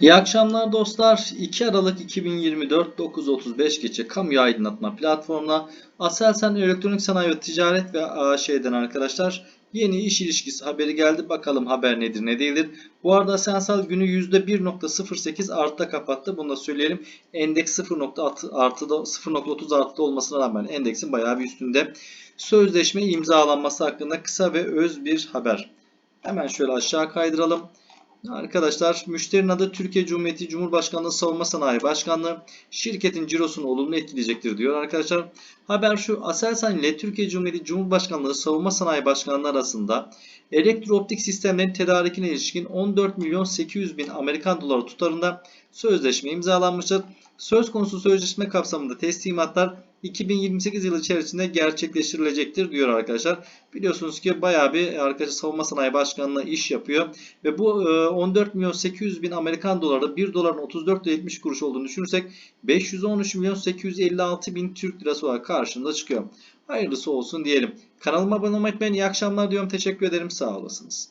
İyi akşamlar dostlar. 2 Aralık 2024 9.35 geçe kamu aydınlatma platformuna Aselsan Elektronik Sanayi ve Ticaret ve AŞ'den arkadaşlar yeni iş ilişkisi haberi geldi. Bakalım haber nedir ne değildir. Bu arada Asensal günü %1.08 artta kapattı. Bunu da söyleyelim. Endeks 0.6 artıda 0.30 artıda olmasına rağmen endeksin bayağı bir üstünde. Sözleşme imzalanması hakkında kısa ve öz bir haber. Hemen şöyle aşağı kaydıralım. Arkadaşlar müşterinin adı Türkiye Cumhuriyeti Cumhurbaşkanlığı Savunma Sanayi Başkanlığı şirketin cirosunu olumlu etkileyecektir diyor arkadaşlar. Haber şu Aselsan ile Türkiye Cumhuriyeti Cumhurbaşkanlığı Savunma Sanayi Başkanlığı arasında elektrooptik sistemlerin tedarikine ilişkin 14 milyon 800 bin Amerikan doları tutarında sözleşme imzalanmıştır. Söz konusu sözleşme kapsamında teslimatlar 2028 yılı içerisinde gerçekleştirilecektir diyor arkadaşlar. Biliyorsunuz ki bayağı bir arkadaşlar savunma sanayi başkanlığı iş yapıyor ve bu e, 14 milyon 800 bin Amerikan doları 1 doların 34.70 kuruş olduğunu düşünürsek 513 milyon 856 bin Türk lirası olarak karşımıza çıkıyor. Hayırlısı olsun diyelim. Kanalıma abone olmayı unutmayın. İyi akşamlar diyorum. Teşekkür ederim. Sağ olasınız.